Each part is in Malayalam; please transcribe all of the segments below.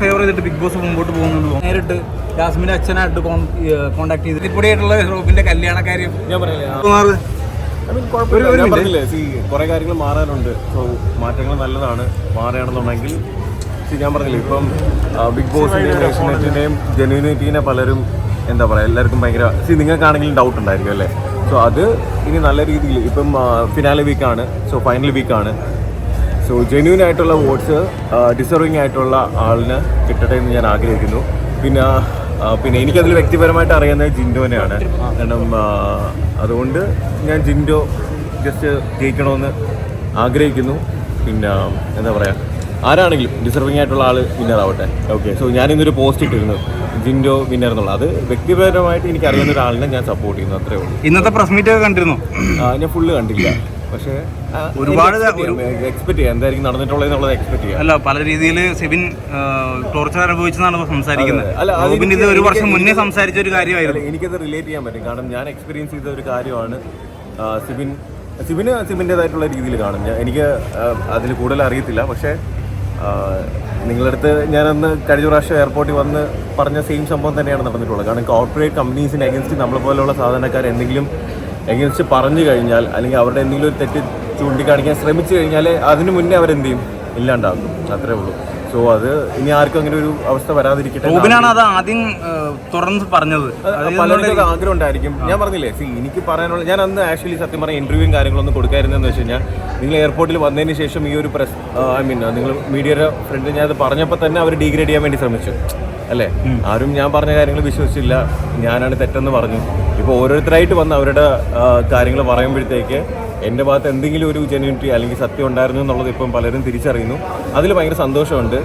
ഫേവർ ചെയ്തിട്ട് ബിഗ് ബോസ് മുമ്പോട്ട് പോകുന്നുണ്ട്. നേരിട്ട് ജാസ്മിന്റെ അച്ഛനായിട്ട് കോൺടാക്ട് ചെയ്ത്. ഇപ്പോഴായിട്ടുള്ള റോബിന്റെ കല്യാണ കാര്യം ഞാൻ I ഞാൻ പറഞ്ഞില്ലേ സി കുറെ കാര്യങ്ങൾ മാറാനുണ്ട്. സോ മാറ്റങ്ങൾ നല്ലതാണ്. മാറുകയാണെന്നുണ്ടെങ്കിൽ സി ഞാൻ പറഞ്ഞില്ലേ ഇപ്പം ബിഗ് ബോസിന്റെയും ഏഷ്യനെറ്റിന്റെയും ജെന്യൂനിറ്റീനെ പലരും എന്താ പറയുക എല്ലാവർക്കും ഭയങ്കര സി നിങ്ങൾക്കാണെങ്കിലും ഡൗട്ട് ഉണ്ടായിരിക്കും അല്ലേ? സോ അത് ഇനി നല്ല രീതിയിൽ ഇപ്പം ഫിനാലെ വീക്കാണ് സോ ഫൈനൽ വീക്കാണ് സോ ജെന്യൂൻ ആയിട്ടുള്ള വോട്ട്സ് ഡിസർവിങ് ആയിട്ടുള്ള ആളിന് കിട്ടട്ടെ എന്ന് ഞാൻ ആഗ്രഹിക്കുന്നു. പിന്നെ ആ, പിന്നെ എനിക്കതിൽ വ്യക്തിപരമായിട്ട് അറിയുന്നത് ജിൻഡോനെയാണ്. കാരണം അതുകൊണ്ട് ഞാൻ ജിൻഡോ ജസ്റ്റ് ജയിക്കണമെന്ന് ആഗ്രഹിക്കുന്നു. പിന്നെ എന്താ പറയുക ആരാണെങ്കിലും ഡിസർവിങ് ആയിട്ടുള്ള ആൾ വിന്നർ ആവട്ടെ. ഓക്കെ സോ ഞാനിന്നൊരു പോസ്റ്റ് ഇട്ടിരുന്നു. ജിൻഡോ വിന്നർ എന്നുള്ള. അത് വ്യക്തിപരമായിട്ട് എനിക്ക് അറിയുന്ന ഒരാളിനെ ഞാൻ സപ്പോർട്ട് ചെയ്യുന്നു. അത്രേ ഉള്ളൂ. ഇന്നത്തെ പ്രസ് മീറ്റ് ഒക്കെ കണ്ടിരുന്നു? ഞാൻ ഫുള്ള് കണ്ടില്ല. പക്ഷേ ഒരുപാട് എക്സ്പെക്ട് ചെയ്യാം. എന്തായിരിക്കും നടന്നിട്ടുള്ളത് എന്നുള്ളത് എക്സ്പെക്ട് ചെയ്യാം. അല്ല പല രീതിയിൽ സെബിൻ ടോർച്ചർ അനുഭവിച്ചെന്നാണ് സംസാരിക്കുന്നത്. അല്ല, ഇത് ഒരു വർഷം മുന്നേ സംസാരിച്ച ഒരു കാര്യമായിരുന്നു. എനിക്കത് റിലേറ്റ് ചെയ്യാൻ പറ്റും. കാരണം ഞാൻ എക്സ്പീരിയൻസ് ചെയ്ത ഒരു കാര്യമാണ് സിബിൻ സിബിന് സിബിന്റെതായിട്ടുള്ള രീതിയിൽ കാണും. ഞാൻ എനിക്ക് അതിൽ കൂടുതൽ അറിയത്തില്ല. പക്ഷേ നിങ്ങളടുത്ത് ഞാനന്ന് കഴിഞ്ഞ പ്രാവശ്യം എയർപോർട്ടിൽ വന്ന് പറഞ്ഞ സെയിം സംഭവം തന്നെയാണ് നടന്നിട്ടുള്ളത്. കാരണം കോർപ്പറേറ്റ് കമ്പനീസിന് അഗൻസ്റ്റ് നമ്മളെ പോലെയുള്ള സാധാരണക്കാർ എന്തെങ്കിലും എഗൻസ്റ്റ് പറഞ്ഞു കഴിഞ്ഞാൽ അല്ലെങ്കിൽ അവരുടെ എന്തെങ്കിലും ഒരു തെറ്റ് ചൂണ്ടിക്കാണിക്കാൻ ശ്രമിച്ചു കഴിഞ്ഞാൽ അതിന് മുന്നേ അവരെന്ത് ചെയ്യും ഇല്ലാണ്ടാക്കും. അത്രേ ഉള്ളൂ. സോ അത് ഇനി ആർക്കും അങ്ങനെ ഒരു അവസ്ഥ വരാതിരിക്കട്ടെ റോബിനാണ് അത് ആദ്യം തുറന്ന് പറഞ്ഞത്. പലരുടെയും ആഗ്രഹം ഉണ്ടായിരിക്കും. ഞാൻ പറഞ്ഞില്ലേ സി എനിക്ക് പറയാനുള്ള ഞാൻ അന്ന് ആക്ച്വലി സത്യം പറഞ്ഞ ഇന്റർവ്യൂവും കാര്യങ്ങളൊന്നും കൊടുക്കായിരുന്നെന്ന് വെച്ച് കഴിഞ്ഞാൽ നിങ്ങൾ എയർപോർട്ടിൽ വന്നതിന് ശേഷം ഈ ഒരു പ്രസ് ഐ മീൻ നിങ്ങൾ മീഡിയയുടെ ഫ്രണ്ട് ഞാൻ അത് പറഞ്ഞപ്പോൾ തന്നെ അവർ ഡീഗ്രേഡ് ചെയ്യാൻ വേണ്ടി ശ്രമിച്ചു. അല്ലേ? ആരും ഞാൻ പറഞ്ഞ കാര്യങ്ങൾ വിശ്വസിച്ചില്ല. ഞാനാണ് തെറ്റെന്ന് പറഞ്ഞു. ഇപ്പോൾ ഓരോരുത്തരായിട്ട് വന്ന് അവരുടെ കാര്യങ്ങൾ പറയുമ്പോഴത്തേക്ക് എന്റെ ഭാഗത്ത് എന്തെങ്കിലും ഒരു ജെന്യൂനിറ്റി അല്ലെങ്കിൽ സത്യം ഉണ്ടായിരുന്നു എന്നുള്ളത് ഇപ്പം പലരും തിരിച്ചറിയുന്നു. അതിൽ ഭയങ്കര സന്തോഷമുണ്ട്.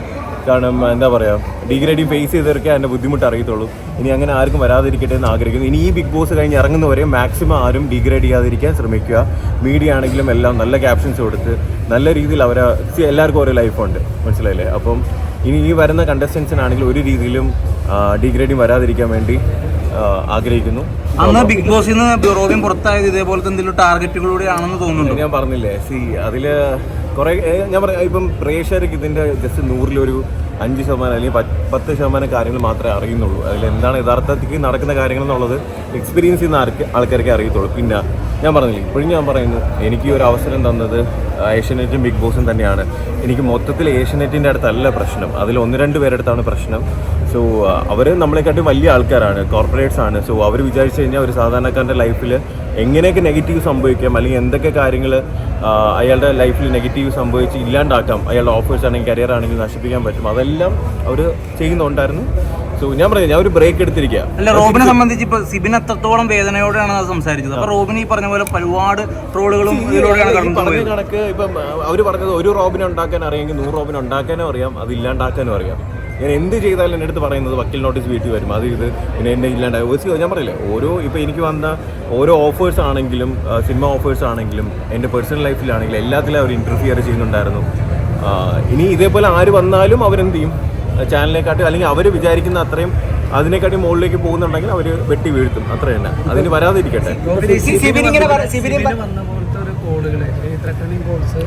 കാരണം എന്താ പറയുക ഡിഗ്രേഡിങ് ഫേസ് ചെയ്തവർക്ക് അതിന്റെ ബുദ്ധിമുട്ട് അറിയത്തുള്ളൂ. ഇനി അങ്ങനെ ആർക്കും വരാതിരിക്കട്ടെ എന്ന് ആഗ്രഹിക്കുന്നു. ഇനി ഈ ബിഗ് ബോസ് കഴിഞ്ഞ് ഇറങ്ങുന്നവരെ മാക്സിമം ആരും ഡിഗ്രേഡ് ചെയ്യാതിരിക്കാൻ ശ്രമിക്കുക. മീഡിയ ആണെങ്കിലും എല്ലാം നല്ല ക്യാപ്ഷൻസ് കൊടുത്ത് നല്ല രീതിയിൽ അവരെ എല്ലാവർക്കും ഓരോ ലൈഫുണ്ട് മനസ്സിലായില്ലേ? അപ്പം ഇനി ഈ വരുന്ന കണ്ടസ്റ്റൻസിനാണെങ്കിലും ഒരു രീതിയിലും ഡിഗ്രേഡിങ് വരാതിരിക്കാൻ വേണ്ടി ആഗ്രഹിക്കുന്നു. അന്ന് ബിഗ് ബോസിൽ നിന്ന് റോബിൻ പുറത്തായത് ഇതേപോലത്തെ എന്തെങ്കിലും ടാർഗറ്റുകളിലൂടെ ആണെന്ന് തോന്നുന്നു ഞാൻ പറഞ്ഞില്ലേ സി അതിൽ കുറെ ഞാൻ പറയാം ഇപ്പം പ്രേക്ഷകർക്ക് ഇതിന്റെ ജസ്റ്റ് നൂറിലൊരു അഞ്ച് ശതമാനം അല്ലെങ്കിൽ പത്ത് ശതമാനം കാര്യങ്ങൾ മാത്രമേ അറിയുന്നുള്ളൂ. അതിൽ എന്താണ് യഥാർത്ഥത്തിൽ നടക്കുന്ന കാര്യങ്ങൾ എന്നുള്ളത് എക്സ്പീരിയൻസ് ചെയ്യുന്ന ആൾക്കാർക്ക് അറിയത്തുള്ളൂ. പിന്നെ ഞാൻ പറഞ്ഞില്ല ഇപ്പോഴും ഞാൻ പറയുന്നു എനിക്ക് ഒരു അവസരം തന്നത് ഏഷ്യനെറ്റും ബിഗ് ബോസും തന്നെയാണ്. എനിക്ക് മൊത്തത്തിൽ ഏഷ്യനെറ്റിന്റെ അടുത്തല്ല പ്രശ്നം. അതിൽ ഒന്ന് രണ്ട് പേരെടുത്താണ് പ്രശ്നം. സോ അവർ നമ്മളെക്കാട്ടും വലിയ ആൾക്കാരാണ് കോർപ്പറേറ്റ്സ് ആണ്. സോ അവർ വിചാരിച്ചു കഴിഞ്ഞാൽ ഒരു സാധാരണക്കാരന്റെ ലൈഫിൽ എങ്ങനെയൊക്കെ നെഗറ്റീവ് സംഭവിക്കാം അല്ലെങ്കിൽ എന്തൊക്കെ കാര്യങ്ങൾ അയാളുടെ ലൈഫിൽ നെഗറ്റീവ് സംഭവിച്ച് ഇല്ലാണ്ടാക്കാം അയാളുടെ ഓഫേഴ്സ് ആണെങ്കിൽ കരിയർ ആണെങ്കിൽ നശിപ്പിക്കാൻ പറ്റും. അതെല്ലാം അവർ ചെയ്യുന്നുണ്ടായിരുന്നു. സോ ഞാൻ പറഞ്ഞു ഞാൻ ഒരു ബ്രേക്ക് എടുത്തിരിക്കുക അല്ല റോബിനെ സംബന്ധിച്ച് ഇപ്പൊ സിബിൻ അത്രത്തോളം വേദനയോടെയാണ് അത് സംസാരിച്ചത്? അപ്പൊ റോബിൻ ഈ പറഞ്ഞ പോലെ ഒരുപാട് ട്രോളുകളും പറഞ്ഞ കണക്ക് ഇപ്പം അവർ പറഞ്ഞത് ഒരു റോബിനെ ഉണ്ടാക്കാൻ അറിയാമെങ്കിൽ നൂറ് റോബിനെ ഉണ്ടാക്കാനും അറിയാം അത് ഇല്ലാണ്ടാക്കാനും അറിയാം. ഞാൻ എന്ത് ചെയ്താലും എന്റെ അടുത്ത് പറയുന്നത് വക്കീൽ നോട്ടീസ് വീട്ടിൽ വരും. അത് ഇത് പിന്നെ എന്നെ ഇല്ലാണ്ടായി ഞാൻ പറയില്ലേ ഓരോ ഇപ്പോൾ എനിക്ക് വന്ന ഓരോ ഓഫേഴ്സ് ആണെങ്കിലും സിനിമ ഓഫേഴ്സ് ആണെങ്കിലും എന്റെ പേഴ്സണൽ ലൈഫിലാണെങ്കിലും എല്ലാത്തിലും അവർ ഇന്റർഫിയർ ചെയ്യുന്നുണ്ടായിരുന്നു. ഇനി ഇതേപോലെ ആര് വന്നാലും അവരെന്ത് ചെയ്യും? ചാനലിനെക്കാട്ടി അല്ലെങ്കിൽ അവർ വിചാരിക്കുന്ന അത്രയും അതിനെക്കാട്ടി മുകളിലേക്ക് പോകുന്നുണ്ടെങ്കിൽ അവർ വെട്ടി വീഴ്ത്തും. അത്ര തന്നെ. അതിന് വരാതിരിക്കട്ടെ.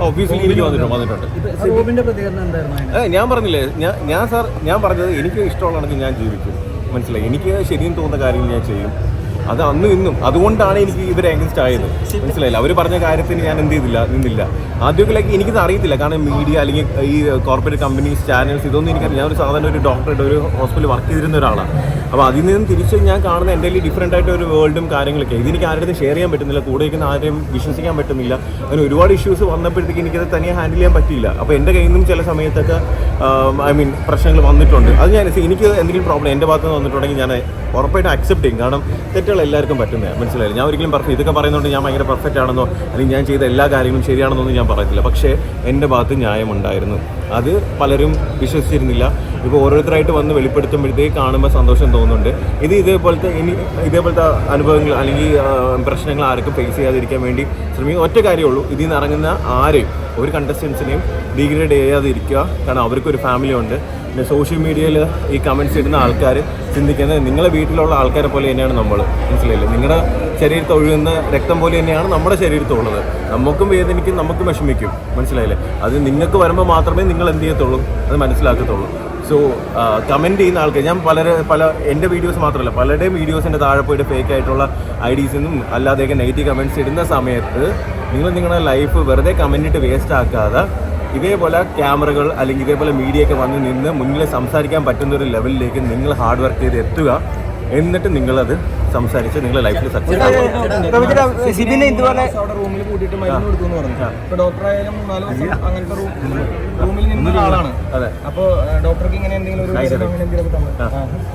ഒബ്വിയസ്ലി എനിക്ക് വന്നിട്ടുണ്ട് വന്നിട്ടുണ്ട്. ഞാൻ പറഞ്ഞില്ലേ ഞാൻ ഞാൻ സാർ ഞാൻ പറഞ്ഞത് എനിക്ക് ഇഷ്ടമുള്ളതാണെങ്കിൽ ഞാൻ ജീവിക്കും. മനസ്സിലായി? എനിക്ക് ശരിയെന്ന് തോന്നുന്ന കാര്യങ്ങൾ ഞാൻ ചെയ്യും. അത് അന്നും ഇന്നും അതുകൊണ്ടാണ് എനിക്ക് ഇവരെ അഗൻസ്റ്റ് ആയത്. മനസ്സിലായില്ല? അവർ പറഞ്ഞ കാര്യത്തിന് ഞാൻ എന്ത് ചെയ്തില്ല നിന്നില്ല. ആദ്യമൊക്കെ എനിക്കിത് അറിയത്തില്ല. കാരണം മീഡിയ അല്ലെങ്കിൽ ഈ കോർപ്പറേറ്റ് കമ്പനീസ് ചാനൽസ് ഇതൊന്നും എനിക്കറിയാം ഞാൻ ഒരു സാധാരണ ഒരു ഡോക്ടറുടെ ഒരു ഹോസ്പിറ്റലിൽ വർക്ക് ചെയ്തിരുന്ന ഒരാളാണ്. അപ്പോൾ അതിൽ നിന്നും തിരിച്ച് ഞാൻ കാണുന്ന എന്റെ ഡിഫറെന്റ് ആയിട്ട് ഒരു വേൾഡും കാര്യങ്ങളൊക്കെ. ഇതെനിക്ക് ആരുടെ ഷെയർ ചെയ്യാൻ പറ്റുന്നില്ല. കൂടെ ഇരിക്കുന്ന ആരെയും വിശ്വസിക്കാൻ പറ്റുന്നില്ല. അങ്ങനെ ഒരുപാട് ഇഷ്യൂസ് വന്നപ്പോഴത്തേക്ക് എനിക്കത് തനിയെ ഹാൻഡിൽ ചെയ്യാൻ പറ്റിയില്ല. അപ്പോൾ എന്റെ കയ്യിൽ നിന്നും ചില സമയത്തൊക്കെ ഐ മീൻ പ്രശ്നങ്ങൾ വന്നിട്ടുണ്ട്. അത് ഞാൻ എനിക്ക് എന്തെങ്കിലും പ്രോബ്ലം എന്റെ ഭാഗത്ത് നിന്ന് വന്നിട്ടുണ്ടെങ്കിൽ ഞാൻ ഉറപ്പായിട്ടും അക്സെപ്റ്റ് ചെയ്യും. കാരണം എല്ലാവർക്കും പറ്റുന്നത്. മനസ്സിലായില്ല? ഞാൻ ഒരിക്കലും പറഞ്ഞു ഇതൊക്കെ പറയുന്നതുകൊണ്ട് ഞാൻ ഭയങ്കര പെർഫെക്റ്റ് ആണെന്നോ അല്ലെങ്കിൽ ഞാൻ ചെയ്ത എല്ലാ കാര്യങ്ങളും ശരിയാണെന്നൊന്നും ഞാൻ പറയത്തില്ല. പക്ഷേ എന്റെ ഭാഗത്ത് ന്യായമുണ്ടായിരുന്നു. അത് പലരും വിശ്വസിച്ചിരുന്നില്ല. ഇപ്പോൾ ഓരോരുത്തരായിട്ട് വന്ന് വെളിപ്പെടുത്തുമ്പോഴത്തേക്ക് കാണുമ്പോൾ സന്തോഷം തോന്നുന്നുണ്ട്. ഇത് ഇതേപോലത്തെ ഇനി ഇതേപോലത്തെ അനുഭവങ്ങൾ അല്ലെങ്കിൽ പ്രശ്നങ്ങൾ ആർക്കും ഫേസ് ചെയ്യാതിരിക്കാൻ വേണ്ടി ശ്രമിക്കുക. ഒറ്റ കാര്യമുള്ളൂ ഇതിൽ നിന്ന് ഇറങ്ങുന്ന ആരെയും ഒരു കണ്ടസ്റ്റൻസിനെയും ഡിഗ്രേഡ് ചെയ്യാതിരിക്കുക. കാരണം അവർക്കൊരു ഫാമിലി ഉണ്ട്. പിന്നെ സോഷ്യൽ മീഡിയയിൽ ഈ കമൻസ് ഇടുന്ന ആൾക്കാർ ചിന്തിക്കുന്നത് നിങ്ങളെ വീട്ടിലുള്ള ആൾക്കാരെ പോലെ തന്നെയാണ് നമ്മൾ മനസ്സിലായില്ലേ? നിങ്ങളുടെ ശരീരത്തിൽ ഒഴുകുന്ന രക്തം പോലെ തന്നെയാണ് നമ്മുടെ ശരീരത്തുള്ളത് നമുക്കും വേദനിക്കും നമുക്കും വിഷമിക്കും. മനസ്സിലായില്ലേ? അത് നിങ്ങൾക്ക് വരുമ്പോൾ മാത്രമേ നിങ്ങൾ എന്ത് ചെയ്യത്തുള്ളൂ? അത് മനസ്സിലാക്കത്തുള്ളൂ. സോ കമന്റ് ചെയ്യുന്ന ആൾക്കാർ ഞാൻ പല പല എന്റെ വീഡിയോസ് മാത്രമല്ല പലരുടെയും വീഡിയോസിന്റെ താഴെ പോയിട്ട് ഫേക്ക് ആയിട്ടുള്ള ഐ ഡീസിനും അല്ലാതെയൊക്കെ നെഗറ്റീവ് കമന്റ്സ് ഇടുന്ന സമയത്ത് നിങ്ങൾ നിങ്ങളുടെ ലൈഫ് വെറുതെ കമന്റിട്ട് വേസ്റ്റ് ആക്കാതെ ഇതേപോലെ ക്യാമറകൾ അല്ലെങ്കിൽ ഇതേപോലെ മീഡിയ ഒക്കെ വന്ന് നിന്ന് മുന്നിൽ സംസാരിക്കാൻ പറ്റുന്ന ഒരു ലെവലിലേക്ക് നിങ്ങൾ ഹാർഡ് വർക്ക് ചെയ്ത് എത്തുക. എന്നിട്ട് നിങ്ങളത് സംസാരിച്ച് നിങ്ങളെ ലൈഫിൽ സക്സസ് സിബിന് ഇതുപോലെ റൂമിൽ കൂട്ടിയിട്ട് മരുന്ന് കൊടുത്തു എന്ന് പറഞ്ഞു. ഇപ്പൊ ഡോക്ടർ ആയാലും മൂന്നാൽ ദിവസം അങ്ങനത്തെ റൂമിൽ നിന്ന ആളാണ് അതെ. അപ്പൊ ഡോക്ടർക്ക് ഇങ്ങനെ എന്തെങ്കിലും ഒരു അങ്ങനെ എന്തെങ്കിലും തന്നു.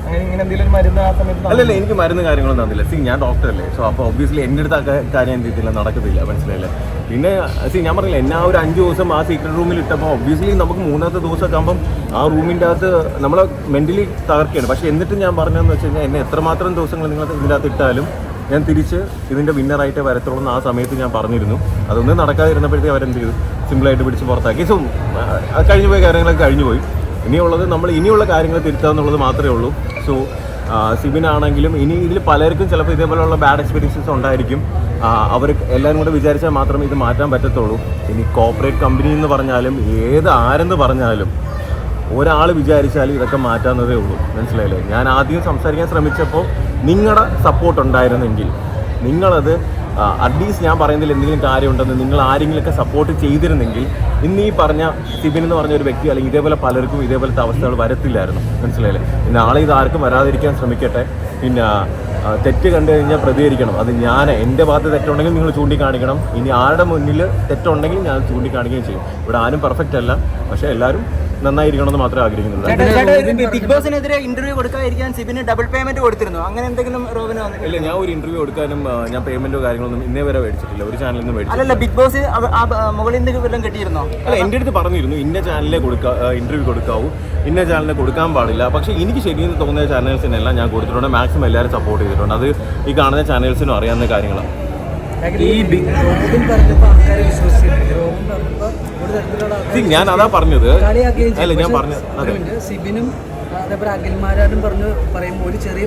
അങ്ങനെ ഇങ്ങനെ എന്തെങ്കിലും ഒരു മരുന്ന് ആ സമയത്ത് അല്ലല്ല എനിക്ക് മരുന്ന് കാര്യങ്ങളൊന്നും തന്നില്ല. സി ഞാൻ ഡോക്ടറല്ലേ സോ അപ്പോൾ ഒബ്വിയസ്ലി എന്റെ അടുത്ത് ആ കാര്യം എന്ത് ചെയ്തില്ല നടക്കത്തില്ല. മനസ്സിലായില്ലേ? പിന്നെ സി ഞാൻ പറഞ്ഞില്ല എന്നാ ആ ഒരു അഞ്ച് ദിവസം ആ സീക്രട്ട് റൂമിൽ ഇട്ടപ്പോൾ ഒബ്വിയസ്ലി നമുക്ക് മൂന്നാമത്തെ ദിവസമൊക്കെ ആകുമ്പം ആ റൂമിന്റെ അകത്ത് നമ്മളെ മെന്റലി തകർക്കുകയാണ്. പക്ഷേ എന്നിട്ട് ഞാൻ പറഞ്ഞതെന്ന് വെച്ച് കഴിഞ്ഞാൽ എന്നെ എത്രമാത്രം ദിവസങ്ങൾ നിങ്ങൾ ഇതിന്റെ അകത്ത് ഇട്ടാലും ഞാൻ തിരിച്ച് ഇതിന്റെ വിന്നറായിട്ട് വരത്തുള്ളൂ എന്ന് ആ സമയത്ത് ഞാൻ പറഞ്ഞിരുന്നു. അതൊന്നും നടക്കാതിരുന്നപ്പോഴത്തേക്ക് അവരെന്ത് ചെയ്തു? സിമ്പിളായിട്ട് പിടിച്ച് പുറത്താക്കി. സോ അത് കഴിഞ്ഞു പോയ കാര്യങ്ങളൊക്കെ കഴിഞ്ഞു പോയി. ഇനിയുള്ളത് നമ്മൾ ഇനിയുള്ള കാര്യങ്ങൾ തിരുത്താന്നുള്ളത് മാത്രമേ ഉള്ളൂ. സോ സിബിനാണെങ്കിലും ഇനി ഇതിൽ പലർക്കും ചിലപ്പോൾ ഇതേപോലെയുള്ള ബാഡ് എക്സ്പീരിയൻസസ് ഉണ്ടായിരിക്കും. അവർ എല്ലാവരും കൂടെ വിചാരിച്ചാൽ മാത്രമേ ഇത് മാറ്റാൻ പറ്റത്തുള്ളൂ. ഇനി കോർപ്പറേറ്റ് കമ്പനി എന്ന് പറഞ്ഞാലും ഏത് ആരെന്ന് പറഞ്ഞാലും ഒരാൾ വിചാരിച്ചാൽ ഇതൊക്കെ മാറ്റാവുന്നതേ ഉള്ളൂ. മനസ്സിലായില്ലേ? ഞാൻ ആദ്യം സംസാരിക്കാൻ ശ്രമിച്ചപ്പോൾ നിങ്ങളുടെ സപ്പോർട്ട് ഉണ്ടായിരുന്നെങ്കിൽ നിങ്ങളത് അറ്റ്ലീസ്റ്റ് ഞാൻ പറയുന്നതിൽ എന്തെങ്കിലും കാര്യമുണ്ടെന്ന് നിങ്ങൾ ആരെങ്കിലുമൊക്കെ സപ്പോർട്ട് ചെയ്തിരുന്നെങ്കിൽ ഇന്ന് ഈ പറഞ്ഞ സിബിൻ എന്ന് പറഞ്ഞ ഒരു വ്യക്തി അല്ലെങ്കിൽ ഇതേപോലെ പലർക്കും ഇതേപോലത്തെ അവസ്ഥകൾ വരത്തില്ലായിരുന്നു. മനസ്സിലായില്ലേ? നാളെ ഇത് ആർക്കും വരാതിരിക്കാൻ ശ്രമിക്കട്ടെ. പിന്നെ തെറ്റ് കണ്ടു കഴിഞ്ഞാൽ പ്രതികരിക്കണം. അത് ഞാൻ എന്റെ ഭാഗത്ത് തെറ്റുണ്ടെങ്കിൽ നിങ്ങൾ ചൂണ്ടിക്കാണിക്കണം. ഇനി ആരുടെ മുന്നിൽ തെറ്റുണ്ടെങ്കിൽ ഞാൻ ചൂണ്ടിക്കാണിക്കുകയും ചെയ്യും. ഇവിടെ ആരും പെർഫെക്റ്റ് അല്ല. പക്ഷേ എല്ലാവരും നന്നായിരിക്കണമെന്ന് മാത്രമേ ആഗ്രഹിക്കുന്നുള്ളൂ. ബിഗ് ബോസിനെതിരെ ഇന്റർവ്യൂ കൊടുക്കാതിരിക്കാൻ സിബിന് ഡബിൾ പേയ്മെന്റ് കൊടുത്തിരുന്നു. അങ്ങനെ എന്തെങ്കിലും റോബിന് ഇല്ല ഞാൻ ഒരു ഇന്റർവ്യൂ കൊടുക്കാനും ഞാൻ പേയ്മെന്റോ കാര്യങ്ങളൊന്നും ഇന്നേ വരെ മേടിച്ചിട്ടില്ല. ഒരു ചാനലിൽ നിന്ന് മേടിച്ചിട്ടില്ല. അല്ലല്ല ബിഗ് ബോസ് മുകളിൽ നിന്ന് വല്ലതും കിട്ടിയിരുന്നോ? അല്ല എന്റെ അടുത്ത് പറഞ്ഞിരുന്നു ഇന്ന ചാനലിലെ കൊടുക്കാ ഇന്റർവ്യൂ കൊടുക്കാവൂ. ഇന്ന ചാനലിനെ കൊടുക്കാൻ പാടില്ല. പക്ഷേ എനിക്ക് ശരിയെന്ന് തോന്നുന്ന ചാനൽസിനെല്ലാം ഞാൻ കൊടുത്തിട്ടുണ്ട്. മാക്സിമം എല്ലാവരും സപ്പോർട്ട് ചെയ്തിട്ടുണ്ട്. അത് ഈ കാണുന്ന ചാനൽസിനും അറിയാവുന്ന കാര്യങ്ങളാണ്. ഈ ബിഗ് പറഞ്ഞപ്പോൾ ആൾക്കാരെ തരത്തിലുള്ള ഞാൻ അതാ പറഞ്ഞത് അല്ല ഞാൻ പറഞ്ഞത്. സിബിനും അതേപോലെ അഖിൽമാരാരും പറഞ്ഞു പറയുമ്പോൾ ഒരു ചെറിയ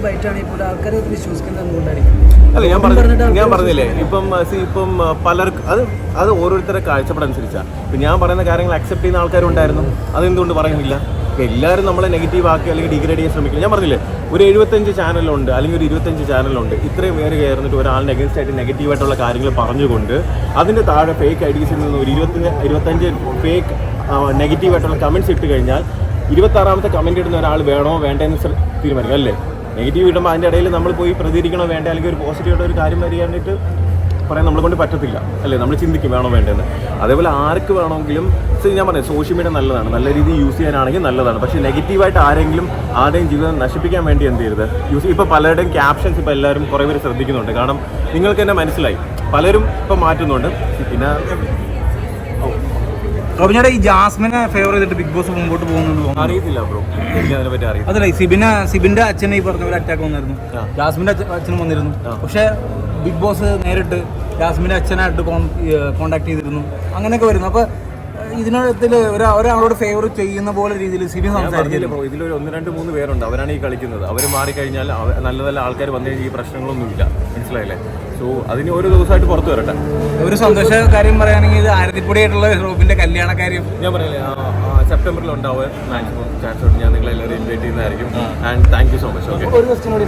അത് വിശ്വസിക്കുന്നത് എന്തുകൊണ്ടായിരിക്കും? അല്ല ഞാൻ പറഞ്ഞു ഞാൻ പറഞ്ഞില്ലേ ഇപ്പം സി ഇപ്പം പലർക്കും പലർക്ക് അത് അത് ഓരോരുത്തരുടെ കാഴ്ചപ്പാടനുസരിച്ചാണ് ഇപ്പം ഞാൻ പറയുന്ന കാര്യങ്ങൾ അക്സെപ്റ്റ് ചെയ്യുന്ന ആൾക്കാരുണ്ടായിരുന്നു. അതെന്തുകൊണ്ട് പറയുന്നില്ല? ഇപ്പം എല്ലാവരും നമ്മളെ നെഗറ്റീവ് ആക്കി അല്ലെങ്കിൽ ഡിഗ്രേഡ് ചെയ്യാൻ ശ്രമിക്കില്ല. ഞാൻ പറഞ്ഞില്ലേ ഒരു എഴുപത്തഞ്ച് ചാനലുണ്ട് അല്ലെങ്കിൽ ഒരു ഇരുപത്തഞ്ച് ചാനലുണ്ട് ഇത്രയും പേര് കയറുന്നിട്ട് ഒരാളിനെ അഗൻസ്റ്റ് ആയിട്ട് നെഗറ്റീവ് ആയിട്ടുള്ള കാര്യങ്ങൾ പറഞ്ഞുകൊണ്ട് അതിന്റെ താഴെ ഫേക്ക് ഐ ഡീസിൽ നിന്ന് ഒരു ഇരുപത്തി ഇരുപത്തഞ്ച് ഫേക്ക് നെഗറ്റീവ് ആയിട്ടുള്ള കമന്റ്സ് ഇട്ട് കഴിഞ്ഞാൽ ഇരുപത്താറാമത്തെ കമന്റ് ഇടുന്ന ഒരാൾ വേണോ വേണ്ടെന്ന് തീരുമാനിക്കും അല്ലേ? നെഗറ്റീവ് ഇടുമ്പോൾ അതിന്റെ ഇടയിൽ നമ്മൾ പോയി പ്രതികരിക്കണോ വേണ്ട അല്ലെങ്കിൽ ഒരു പോസിറ്റീവായിട്ട് ഒരു കാര്യം വരികയായിട്ട് പറയാൻ നമ്മളെ കൊണ്ട് പറ്റത്തില്ല. അല്ലേ? നമ്മൾ ചിന്തിക്കും വേണോ വേണ്ടതെന്ന് അതേപോലെ ആർക്ക് വേണമെങ്കിലും സോ ഞാൻ പറയാം സോഷ്യൽ മീഡിയ നല്ലതാണ്. നല്ല രീതിയിൽ യൂസ് ചെയ്യാനാണെങ്കിൽ നല്ലതാണ്. പക്ഷേ നെഗറ്റീവായിട്ട് ആരെങ്കിലും ആരുടെയും ജീവിതം നശിപ്പിക്കാൻ വേണ്ടി എന്ത് ചെയ്യരുത്? യൂസ് ഇപ്പോൾ പലരുടെയും ക്യാപ്ഷൻസ് ഇപ്പോൾ എല്ലാവരും കുറേ പേര് ശ്രദ്ധിക്കുന്നുണ്ട്. കാരണം നിങ്ങൾക്ക് തന്നെ മനസ്സിലായി. പലരും ഇപ്പോൾ മാറ്റുന്നുണ്ട്. പിന്നെ റോബിനേട്ടാ ഈ ജാസ്മിനെ ഫേവർ ചെയ്തിട്ട് ബിഗ് ബോസ് മുമ്പോട്ട് പോകുന്നുണ്ട് അറിയത്തില്ല ബ്രോ എനിക്ക് അതിനെപ്പറ്റി അറിയാം അതല്ല സിബിന് സിബിന്റെ അച്ഛനെ ഈ പറഞ്ഞ പോലെ അറ്റാക്ക് വന്നായിരുന്നു. ജാസ്മിന്റെ അച്ഛ- അച്ഛനും വന്നിരുന്നു. പക്ഷെ ബിഗ് ബോസ് നേരിട്ട് ജാസ്മിന്റെ അച്ഛനായിട്ട് കോൺടാക്ട് ചെയ്തിരുന്നു. അങ്ങനെയൊക്കെ വരുന്നു. അപ്പൊ ഇതിനകത്തിൽ ഒരാ ഒരാളോട് ഫേവർ ചെയ്യുന്ന പോലെ രീതിയിൽ സിനിമ സംസാരിക്കുന്നു ബ്രോ ഇതിലൊരു ഒന്ന് രണ്ട് മൂന്ന് പേരുണ്ട്. അവരാണ് ഈ കളിക്കുന്നത്. അവർ മാറിക്കഴിഞ്ഞാൽ നല്ല നല്ല ആൾക്കാർ വന്നു കഴിഞ്ഞാൽ ഈ പ്രശ്നങ്ങളൊന്നുമില്ല. മനസ്സിലായില്ലേ? സോ അതിന് ഓരോ ദിവസമായിട്ട് പുറത്തു വരട്ടെ. ഒരു സന്തോഷ കാര്യം പറയുകയാണെങ്കിൽ ഇത് ആയിരത്തിപ്പൊടിയായിട്ടുള്ള റോബിന്റെ കല്യാണ കാര്യം. ഞാൻ പറയില്ലേ സെപ്റ്റംബറിൽ ഉണ്ടാവുക മാക്സിമം ചാൻസ് ഞാൻ നിങ്ങളെല്ലാവരും ഇൻവൈറ്റ് ചെയ്യുന്നതായിരിക്കും. And thank you so much okay ഒരു ക്വസ്റ്റ്യൻ കൂടി